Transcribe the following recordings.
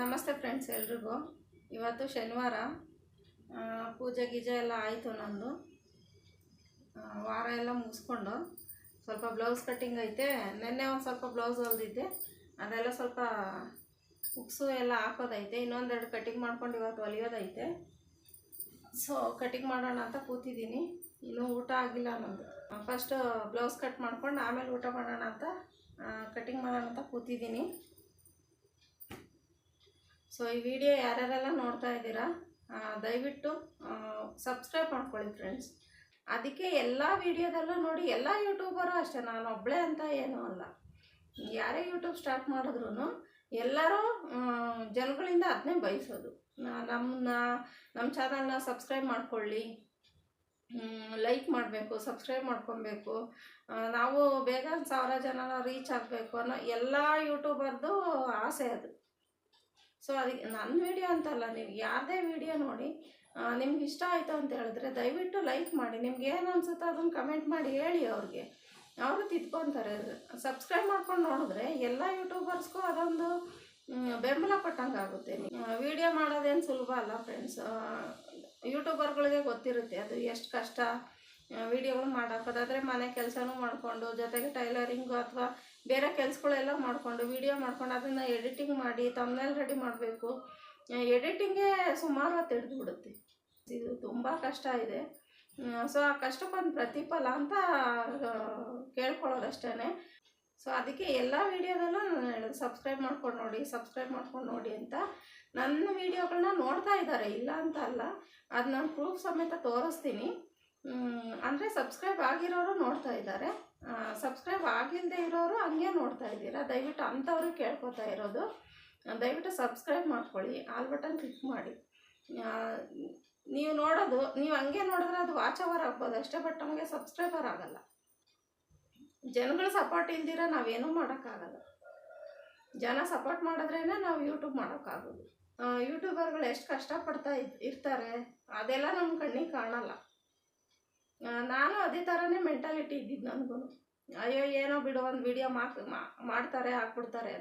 ನಮಸ್ತೆ ಫ್ರೆಂಡ್ಸ್ ಎಲ್ರಿಗೂ. ಇವತ್ತು ಶನಿವಾರ ಪೂಜೆ ಗೀಜೆ ಎಲ್ಲ ಆಯಿತು ನಂದು. ವಾರ ಎಲ್ಲ ಮುಗಿಸ್ಕೊಂಡು ಸ್ವಲ್ಪ ಬ್ಲೌಸ್ ಕಟ್ಟಿಂಗ್ ಐತೆ. ನಿನ್ನೆ ಒಂದು ಸ್ವಲ್ಪ ಬ್ಲೌಸ್ ಹೊಲ್ದಿದ್ದೆ. ಅದೆಲ್ಲ ಸ್ವಲ್ಪ ಉಕ್ಸು ಎಲ್ಲ ಹಾಕೋದೈತೆ. ಇನ್ನೊಂದೆರಡು ಕಟ್ಟಿಂಗ್ ಮಾಡ್ಕೊಂಡು ಇವತ್ತು ಹೊಲಿಯೋದೈತೆ. ಸೊ ಕಟಿಂಗ್ ಮಾಡೋಣ ಅಂತ ಕೂತಿದ್ದೀನಿ. ಇನ್ನೂ ಊಟ ಆಗಿಲ್ಲ ನಂದು. ಫಸ್ಟು ಬ್ಲೌಸ್ ಕಟ್ ಮಾಡ್ಕೊಂಡು ಆಮೇಲೆ ಊಟ ಮಾಡೋಣ ಅಂತ ಕಟಿಂಗ್ ಮಾಡೋಣ ಅಂತ ಕೂತಿದ್ದೀನಿ. ಸೊ ಈ ವಿಡಿಯೋ ಯಾರ್ಯಾರೆಲ್ಲ ನೋಡ್ತಾ ಇದ್ದೀರಾ ದಯವಿಟ್ಟು ಸಬ್ಸ್ಕ್ರೈಬ್ ಮಾಡ್ಕೊಳ್ಳಿ ಫ್ರೆಂಡ್ಸ್ ಅದಕ್ಕೆ ಎಲ್ಲ ವಿಡಿಯೋದಲ್ಲೂ ನೋಡಿ, ಎಲ್ಲ ಯೂಟ್ಯೂಬರು ಅಷ್ಟೇ, ನಾನು ಒಬ್ಬಳೇ ಅಂತ ಏನೂ ಅಲ್ಲ. ಯಾರೇ ಯೂಟ್ಯೂಬ್ ಸ್ಟಾರ್ಟ್ ಮಾಡಿದ್ರು ಎಲ್ಲರೂ ಜನಗಳಿಂದ ಅದನ್ನೇ ಬಯಸೋದು. ನಮ್ಮನ್ನ ನಮ್ಮ ಚಾನಲ್ನ ಸಬ್ಸ್ಕ್ರೈಬ್ ಮಾಡ್ಕೊಳ್ಳಿ. ಲೈಕ್ ಮಾಡಬೇಕು ಸಬ್ಸ್ಕ್ರೈಬ್ ಮಾಡ್ಕೊಬೇಕು. ನಾವು ಬೇಗ ಸಾವಿರ ಜನನ ರೀಚ್ ಆಗಬೇಕು ಅನ್ನೋ ಎಲ್ಲ ಯೂಟ್ಯೂಬರ್ದು ಆಸೆ ಅದು. ಸೊ ಅದಕ್ಕೆ ನನ್ನ ವಿಡಿಯೋ ಅಂತಲ್ಲ, ನೀವು ಯಾರದೇ ವಿಡಿಯೋ ನೋಡಿ ನಿಮ್ಗೆ ಇಷ್ಟ ಆಯಿತು ಅಂತ ಹೇಳಿದ್ರೆ ದಯವಿಟ್ಟು ಲೈಕ್ ಮಾಡಿ, ನಿಮ್ಗೆ ಏನು ಅನ್ಸುತ್ತೋ ಅದನ್ನು ಕಮೆಂಟ್ ಮಾಡಿ ಹೇಳಿ ಅವ್ರಿಗೆ. ಅವರು ತಿದ್ಕೊತಾರೆ. ಸಬ್ಸ್ಕ್ರೈಬ್ ಮಾಡ್ಕೊಂಡು ನೋಡಿದ್ರೆ ಎಲ್ಲ ಯೂಟ್ಯೂಬರ್ಸ್ಗೂ ಅದೊಂದು ಬೆಂಬಲ ಕೊಟ್ಟಂಗೆ ಆಗುತ್ತೆ. ವಿಡಿಯೋ ಮಾಡೋದೇನು ಸುಲಭ ಅಲ್ಲ ಫ್ರೆಂಡ್ಸ್ ಯೂಟ್ಯೂಬರ್ಗಳಿಗೆ ಗೊತ್ತಿರುತ್ತೆ ಅದು ಎಷ್ಟು ಕಷ್ಟ. ವಿಡಿಯೋಗಳು ಮಾಡಾಕೋದಾದರೆ ಮನೆ ಕೆಲಸನೂ ಮಾಡಿಕೊಂಡು, ಜೊತೆಗೆ ಟೈಲರಿಂಗು ಅಥವಾ ಬೇರೆ ಕೆಲಸಗಳೆಲ್ಲ ಮಾಡಿಕೊಂಡು, ವಿಡಿಯೋ ಮಾಡ್ಕೊಂಡು ಅದನ್ನು ಎಡಿಟಿಂಗ್ ಮಾಡಿ ತಮ್ಮನೇಲಿ ರೆಡಿ ಮಾಡಬೇಕು. ಎಡಿಟಿಂಗೇ ಸುಮಾರು ಹೊತ್ತು ಹಿಡಿದು ಬಿಡುತ್ತೆ ಇದು ತುಂಬ ಕಷ್ಟ ಇದೆ. ಸೊ ಆ ಕಷ್ಟಕ್ಕೊಂದು ಪ್ರತಿಫಲ ಅಂತ ಕೇಳ್ಕೊಳ್ಳೋದಷ್ಟೇ ಸೊ ಅದಕ್ಕೆ ಎಲ್ಲ ವಿಡಿಯೋದಲ್ಲೂ ನಾನು ಹೇಳೋದು ಸಬ್ಸ್ಕ್ರೈಬ್ ಮಾಡ್ಕೊಂಡು ನೋಡಿ ಸಬ್ಸ್ಕ್ರೈಬ್ ಮಾಡ್ಕೊಂಡು ನೋಡಿ ಅಂತ ನನ್ನ ವಿಡಿಯೋಗಳನ್ನ ನೋಡ್ತಾ ಇದ್ದಾರೆ. ಇಲ್ಲ ಅಂತ ಅಲ್ಲ ಅದು ನಾನು ಪ್ರೂಫ್ ಸಮೇತ ತೋರಿಸ್ತೀನಿ. ಅಂದರೆ ಸಬ್ಸ್ಕ್ರೈಬ್ ಆಗಿರೋರು ನೋಡ್ತಾ ಇದ್ದಾರೆ. ಸಬ್ಸ್ಕ್ರೈಬ್ ಆಗಿಲ್ಲದೆ ಇರೋರು ಹಂಗೆ ನೋಡ್ತಾ ಇದ್ದೀರಾ? ದಯವಿಟ್ಟು ಅಂಥವ್ರು ಕೇಳ್ಕೊತಾ ಇರೋದು. ದಯವಿಟ್ಟು ಸಬ್ಸ್ಕ್ರೈಬ್ ಮಾಡ್ಕೊಳ್ಳಿ. ಆಲ್ ಬಟನ್ ಕ್ಲಿಕ್ ಮಾಡಿ. ನೀವು ನೋಡೋದು, ನೀವು ಹಂಗೆ ನೋಡಿದ್ರೆ ಅದು ವಾಚ್ ಅವರ್ ಆಗ್ಬೋದು. ಅಷ್ಟೇ ಬಟ್ ನಮಗೆ ಸಬ್ಸ್ಕ್ರೈಬರ್ ಆಗಲ್ಲ. ಜನಗಳ ಸಪೋರ್ಟ್ ಇಲ್ದಿರ ನಾವೇನೂ ಮಾಡೋಕ್ಕಾಗಲ್ಲ. ಜನ ಸಪೋರ್ಟ್ ಮಾಡಿದ್ರೇ ನಾವು ಯೂಟ್ಯೂಬ್ ಮಾಡೋಕ್ಕಾಗೋದು. ಯೂಟ್ಯೂಬರ್ಗಳು ಎಷ್ಟು ಕಷ್ಟಪಡ್ತಾ ಇರ್ತಾರೆ? ಅದೆಲ್ಲ ನಮ್ಮ ಕಣ್ಣಿಗೆ ಕಾಣಲ್ಲ. ನಾನು ಅದೇ ಥರನೇ ಮೆಂಟಾಲಿಟಿ ಇದ್ದಿದ್ದು ನನಗೂ ಅಯ್ಯೋ, ಏನೋ ಬಿಡು, ಒಂದು ವಿಡಿಯೋ ಮಾಕ್ ಮಾಡ್ತಾರೆ, ಹಾಕ್ಬಿಡ್ತಾರೆ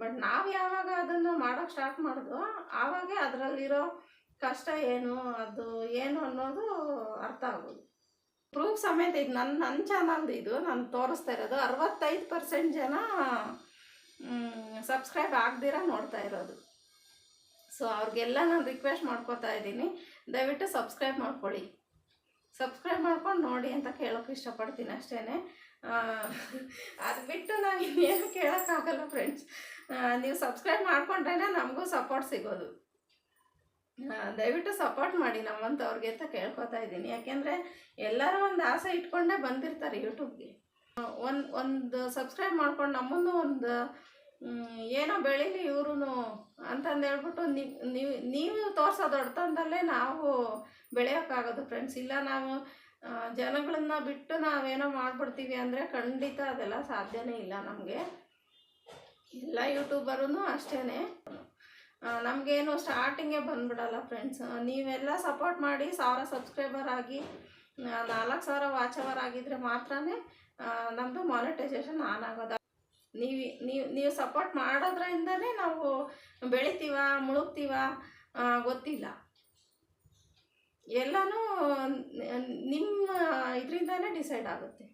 ಬಟ್ ನಾವು ಯಾವಾಗ ಅದನ್ನು ಮಾಡೋಕ್ಕೆ ಸ್ಟಾರ್ಟ್ ಮಾಡಿದ್ವೋ ಆವಾಗೇ ಅದರಲ್ಲಿರೋ ಕಷ್ಟ ಏನು, ಅದು ಏನು ಅನ್ನೋದು ಅರ್ಥ ಆಗೋದು. ಪ್ರೂಫ್ ಸಮೇತ ಇದು ನನ್ನ ನನ್ನ ಚಾನಲ್ದು ಇದು. ನಾನು ತೋರಿಸ್ತಾ ಇರೋದು. ಅರವತ್ತೈದು ಪರ್ಸೆಂಟ್ ಜನ ಸಬ್ಸ್ಕ್ರೈಬ್ ಆಗದಿರ ನೋಡ್ತಾ ಇರೋದು. ಸೊ ಅವ್ರಿಗೆಲ್ಲ ನಾನು ರಿಕ್ವೆಸ್ಟ್ ಮಾಡ್ಕೋತಾ ಇದ್ದೀನಿ. ದಯವಿಟ್ಟು ಸಬ್ಸ್ಕ್ರೈಬ್ ಮಾಡ್ಕೊಳ್ಳಿ. ಸಬ್ಸ್ಕ್ರೈಬ್ ಮಾಡ್ಕೊಂಡು ನೋಡಿ ಅಂತ ಕೇಳೋಕೆ ಇಷ್ಟಪಡ್ತೀನಿ ಅಷ್ಟೇ ಅದು ಬಿಟ್ಟು ನಾವು ಇನ್ನೇನು ಕೇಳೋಕ್ಕಾಗಲ್ಲ ಫ್ರೆಂಡ್ಸ್ ನೀವು ಸಬ್ಸ್ಕ್ರೈಬ್ ಮಾಡ್ಕೊಂಡ್ರೆ ನಮಗೂ ಸಪೋರ್ಟ್ ಸಿಗೋದು. ದಯವಿಟ್ಟು ಸಪೋರ್ಟ್ ಮಾಡಿ ನಮ್ಮಂಥವ್ರಿಗೆ ಅಂತ ಕೇಳ್ಕೊತಾ ಇದ್ದೀನಿ. ಯಾಕೆಂದರೆ ಎಲ್ಲರೂ ಒಂದು ಆಸೆ ಇಟ್ಕೊಂಡೇ ಬಂದಿರ್ತಾರೆ ಯೂಟ್ಯೂಬ್ಗೆ ಒಂದು ಒಂದು ಸಬ್ಸ್ಕ್ರೈಬ್ ಮಾಡ್ಕೊಂಡು ನಮ್ಮನ್ನು ಒಂದು ಏನೋ ಬೆಳೀಲಿ ಇವ್ರೂ ಅಂತಂದು ಹೇಳ್ಬಿಟ್ಟು ನೀವು ನೀವು ತೋರಿಸೋ ದೊಡ್ಡತನದಲ್ಲೇ ನಾವು ಬೆಳೆಯೋಕ್ಕಾಗೋದು ಫ್ರೆಂಡ್ಸ್ ಇಲ್ಲ ನಾವು ಜನಗಳನ್ನ ಬಿಟ್ಟು ನಾವೇನೋ ಮಾಡ್ಬಿಡ್ತೀವಿ ಅಂದರೆ ಖಂಡಿತ ಅದೆಲ್ಲ ಸಾಧ್ಯನೇ ಇಲ್ಲ ನಮಗೆ. ಎಲ್ಲ ಯೂಟ್ಯೂಬರೂ ಅಷ್ಟೇ ನಮಗೇನು ಸ್ಟಾರ್ಟಿಂಗೇ ಬಂದ್ಬಿಡಲ್ಲ ಫ್ರೆಂಡ್ಸ್ ನೀವೆಲ್ಲ ಸಪೋರ್ಟ್ ಮಾಡಿ ಸಾವಿರ ಸಬ್ಸ್ಕ್ರೈಬರ್ ಆಗಿ ನಾಲ್ಕು ಸಾವಿರ ವಾಚವರ್ ಆಗಿದ್ರೆ ಮಾತ್ರನೇ ನಮ್ಮದು ಮಾನಿಟೈಸೇಷನ್ ಆನ್ ಆಗೋದು. ನೀವು ನೀವು ನೀವು ಸಪೋರ್ಟ್ ಮಾಡೋದ್ರಿಂದನೇ ನಾವು ಬೆಳಿತೀವ, ಮುಳುಗ್ತೀವ ಗೊತ್ತಿಲ್ಲ. ಎಲ್ಲನೂ ನಿಮ್ಮ ಇದರಿಂದನೇ ಡಿಸೈಡ್ ಆಗುತ್ತೆ.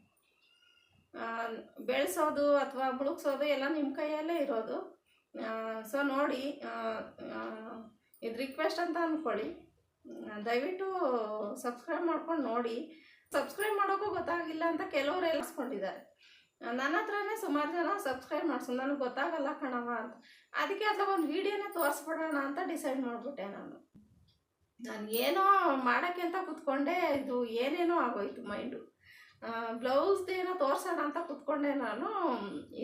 ಬೆಳೆಸೋದು ಅಥವಾ ಮುಳುಗ್ಸೋದು ಎಲ್ಲ ನಿಮ್ಮ ಕೈಯಲ್ಲೇ ಇರೋದು. ಸೊ ನೋಡಿ ಇದು ರಿಕ್ವೆಸ್ಟ್ ಅಂತ ಅಂದ್ಕೊಳ್ಳಿ ದಯವಿಟ್ಟು ಸಬ್ಸ್ಕ್ರೈಬ್ ಮಾಡ್ಕೊಂಡು ನೋಡಿ. ಸಬ್ಸ್ಕ್ರೈಬ್ ಮಾಡೋಕ್ಕೂ ಗೊತ್ತಾಗಿಲ್ಲ ಅಂತ ಕೆಲವರು ಎಲ್ಸ್ಕೊಂಡಿದ್ದಾರೆ ನನ್ನ ಹತ್ರನೇ ಸುಮಾರು ಜನ ಸಬ್ಸ್ಕ್ರೈಬ್ ಮಾಡಿಸು, ನನಗೆ ಗೊತ್ತಾಗಲ್ಲ ಕಣವ ಅಂತ. ಅದಕ್ಕೆ ಅಥವಾ ಒಂದು ವೀಡಿಯೋನೇ ತೋರಿಸ್ಬಿಡೋಣ ಅಂತ ಡಿಸೈಡ್ ಮಾಡಿಬಿಟ್ಟೆ ನಾನು. ನಾನು ಏನೋ ಮಾಡೋಕ್ಕೆ ಅಂತ ಕೂತ್ಕೊಂಡೆ, ಇದು ಏನೇನೋ ಆಗೋಯ್ತು ಮೈಂಡು ಏನೋ ತೋರ್ಸೋಣ ಅಂತ ಕೂತ್ಕೊಂಡೆ ನಾನು,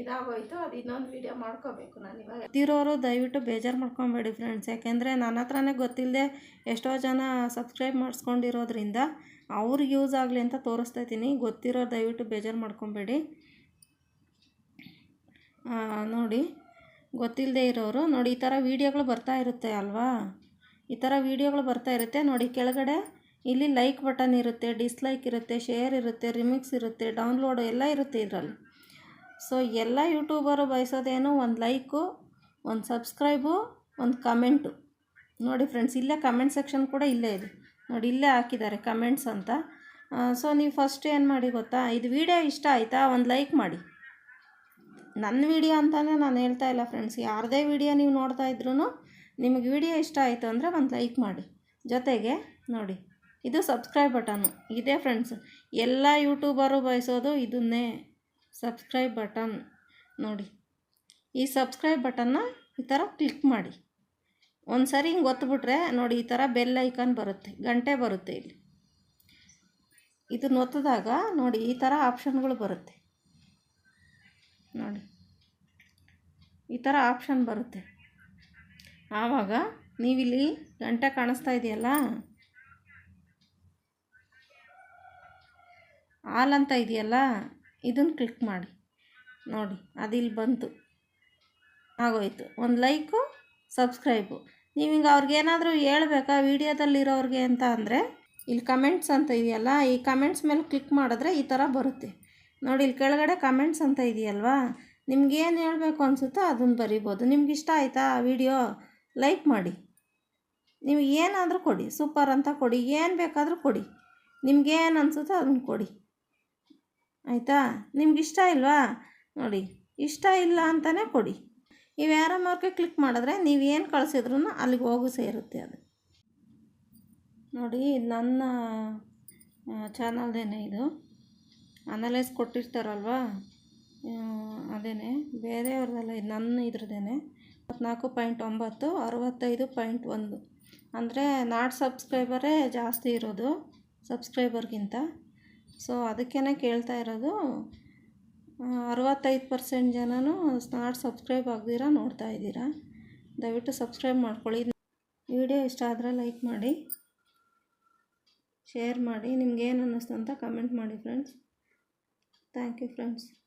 ಇದಾಗೋಯ್ತು, ಅದು ಇನ್ನೊಂದು ವೀಡಿಯೋ ಮಾಡ್ಕೋಬೇಕು ನಾನು ಇವಾಗ. ಗೊತ್ತಿರೋರು ದಯವಿಟ್ಟು ಬೇಜಾರು ಮಾಡ್ಕೊಬೇಡಿ ಫ್ರೆಂಡ್ಸ್ ಯಾಕೆಂದರೆ ನನ್ನ ಹತ್ರನೇ ಗೊತ್ತಿಲ್ಲದೆ ಎಷ್ಟೋ ಜನ ಸಬ್ಸ್ಕ್ರೈಬ್ ಮಾಡಿಸ್ಕೊಂಡಿರೋದ್ರಿಂದ ಅವ್ರಿಗೆ ಯೂಸ್ ಆಗಲಿ ಅಂತ ತೋರಿಸ್ತಾ ಇದ್ದೀನಿ. ಗೊತ್ತಿರೋರು ದಯವಿಟ್ಟು ಬೇಜಾರು ಮಾಡ್ಕೊಬೇಡಿ. ನೋಡಿ ಗೊತ್ತಿಲ್ಲದೆ ಇರೋರು, ನೋಡಿ, ಈ ಥರ ವೀಡಿಯೋಗಳು ಬರ್ತಾ ಇರುತ್ತೆ ಅಲ್ವಾ? ಈ ಥರ ವೀಡಿಯೋಗಳು ಬರ್ತಾ ಇರುತ್ತೆ. ನೋಡಿ, ಕೆಳಗಡೆ ಇಲ್ಲಿ ಲೈಕ್ ಬಟನ್ ಇರುತ್ತೆ ಡಿಸ್ಲೈಕ್ ಇರುತ್ತೆ ಶೇರ್ ಇರುತ್ತೆ ರಿಮಿಕ್ಸ್ ಇರುತ್ತೆ ಡೌನ್ಲೋಡು ಎಲ್ಲ ಇರುತ್ತೆ ಇದರಲ್ಲಿ. ಸೊ ಎಲ್ಲ ಯೂಟ್ಯೂಬರು ಬಯಸೋದೇನು ಒಂದು ಲೈಕು ಒಂದು ಸಬ್ಸ್ಕ್ರೈಬು ಒಂದು ಕಮೆಂಟು ನೋಡಿ ಫ್ರೆಂಡ್ಸ್ ಇಲ್ಲೇ ಕಮೆಂಟ್ ಸೆಕ್ಷನ್ ಕೂಡ ಇಲ್ಲೇ ಇದೆ. ನೋಡಿ, ಇಲ್ಲೇ ಹಾಕಿದ್ದಾರೆ ಕಮೆಂಟ್ಸ್ ಅಂತ. ಸೊ ನೀವು ಫಸ್ಟ್ ಏನು ಮಾಡಿ ಗೊತ್ತಾ? ಇದು ವಿಡಿಯೋ ಇಷ್ಟ ಆಯಿತಾ? ಒಂದು ಲೈಕ್ ಮಾಡಿ. ನನ್ನ ವಿಡಿಯೋ ಅಂತಲೇ ನಾನು ಹೇಳ್ತಾ ಇಲ್ಲ ಫ್ರೆಂಡ್ಸ್ ಯಾರದೇ ವಿಡಿಯೋ ನೀವು ನೋಡ್ತಾ ಇದ್ರೂ ನಿಮಗೆ ವಿಡಿಯೋ ಇಷ್ಟ ಆಯಿತು ಅಂದರೆ ಒಂದು ಲೈಕ್ ಮಾಡಿ. ಜೊತೆಗೆ ನೋಡಿ, ಇದು ಸಬ್ಸ್ಕ್ರೈಬ್ ಬಟನ್ನು ಇದೇ ಫ್ರೆಂಡ್ಸ್ ಎಲ್ಲ ಯೂಟ್ಯೂಬರು ಬಯಸೋದು ಇದನ್ನೇ ಸಬ್ಸ್ಕ್ರೈಬ್ ಬಟನ್ ನೋಡಿ, ಈ ಸಬ್ಸ್ಕ್ರೈಬ್ ಬಟನ್ನ ಈ ಥರ ಕ್ಲಿಕ್ ಮಾಡಿ. ಒಂದು ಸರಿ ಹಿಂಗೆ ಒತ್ತಿಬಿಟ್ರೆ ನೋಡಿ, ಈ ಥರ ಬೆಲ್ ಐಕಾನ್ ಬರುತ್ತೆ, ಗಂಟೆ ಬರುತ್ತೆ ಇಲ್ಲಿ. ಇದನ್ನ ಒತ್ತಿದಾಗ ನೋಡಿ, ಈ ಥರ ಆಪ್ಷನ್ಗಳು ಬರುತ್ತೆ. ನೋಡಿ. ಈ ಥರ ಆಪ್ಷನ್ ಬರುತ್ತೆ. ಆವಾಗ ನೀವಿಲ್ಲಿ ಗಂಟೆ ಕಾಣಿಸ್ತಾ ಇದೆಯಲ್ಲ? ಆಲ್ ಅಂತ ಇದೆಯಲ್ಲ? ಇದನ್ನು ಕ್ಲಿಕ್ ಮಾಡಿ. ನೋಡಿ, ಅದಿಲ್ಲಿ ಬಂತು. ಆಗೋಯ್ತು. ಒಂದು ಲೈಕು ಸಬ್ಸ್ಕ್ರೈಬು ನೀವು ಹಿಂಗೆ ಅವ್ರಿಗೇನಾದರೂ ಹೇಳ್ಬೇಕಾ ವೀಡಿಯೋದಲ್ಲಿರೋರಿಗೆ ಅಂತ ಅಂದರೆ, ಇಲ್ಲಿ ಕಮೆಂಟ್ಸ್ ಅಂತ ಇದೆಯಲ್ಲ, ಈ ಕಮೆಂಟ್ಸ್ ಮೇಲೆ ಕ್ಲಿಕ್ ಮಾಡಿದ್ರೆ ಈ ಥರ ಬರುತ್ತೆ. ನೋಡಿ, ಇಲ್ಲಿ ಕೆಳಗಡೆ ಕಮೆಂಟ್ಸ್ ಅಂತ ಇದೆಯಲ್ವಾ? ನಿಮ್ಗೇನು ಹೇಳಬೇಕು ಅನಿಸುತ್ತೋ ಅದನ್ನು ಬರಿಬೋದು. ನಿಮ್ಗೆ ಇಷ್ಟ ಆಯಿತಾ ವಿಡಿಯೋ ಲೈಕ್ ಮಾಡಿ. ನೀವು ಏನಾದರೂ ಕೊಡಿ. ಸೂಪರ್ ಅಂತ ಕೊಡಿ. ಏನು ಬೇಕಾದರೂ ಕೊಡಿ. ನಿಮ್ಗೇನು ಅನಿಸುತ್ತೋ ಅದನ್ನು ಕೊಡಿ. ಆಯಿತಾ? ನಿಮ್ಗೆ ಇಷ್ಟ ಇಲ್ವಾ? ನೋಡಿ, ಇಷ್ಟ ಇಲ್ಲ ಅಂತಲೇ ಕೊಡಿ. ನೀವು ಯಾರ ಮಾರ್ಕೆ ಕ್ಲಿಕ್ ಮಾಡಿದ್ರೆ ನೀವು ಏನು ಕಳಿಸಿದ್ರು ಅಲ್ಲಿಗೆ ಹೋಗು ಸೇರುತ್ತೆ ಅದು. ನೋಡಿ, ನನ್ನ ಚಾನಲ್ದೇನೆ ಇದು. ಅನಲೈಸ್ ಕೊಟ್ಟಿರ್ತಾರಲ್ವಾ? ಅದೇನೆ ಬೇರೆಯವ್ರದ್ದಲ್ಲ ಇದು ನನ್ನ ಇದ್ರದ್ದೇನೆ ಇಪ್ಪತ್ನಾಲ್ಕು ಪಾಯಿಂಟ್ ಒಂಬತ್ತು, ಅರವತ್ತೈದು ಪಾಯಿಂಟ್ ಒಂದು. ಅಂದರೆ ನಾಟ್ ಸಬ್ಸ್ಕ್ರೈಬರೇ ಜಾಸ್ತಿ ಇರೋದು ಸಬ್ಸ್ಕ್ರೈಬರ್ಗಿಂತ. ಸೊ ಅದಕ್ಕೇ ಕೇಳ್ತಾ ಇರೋದು ಅರವತ್ತೈದು ಪರ್ಸೆಂಟ್ ಜನನೂ ನಾಟ್ ಸಬ್ಸ್ಕ್ರೈಬ್ ಆಗದಿರ ನೋಡ್ತಾ ಇದ್ದೀರಾ? ದಯವಿಟ್ಟು ಸಬ್ಸ್ಕ್ರೈಬ್ ಮಾಡ್ಕೊಳ್ಳಿ. ವಿಡಿಯೋ ಇಷ್ಟ ಆದರೆ ಲೈಕ್ ಮಾಡಿ, ಶೇರ್ ಮಾಡಿ, ನಿಮ್ಗೇನು ಅನ್ನಿಸ್ತು ಅಂತ ಕಮೆಂಟ್ ಮಾಡಿ ಫ್ರೆಂಡ್ಸ್ Thank you, friends.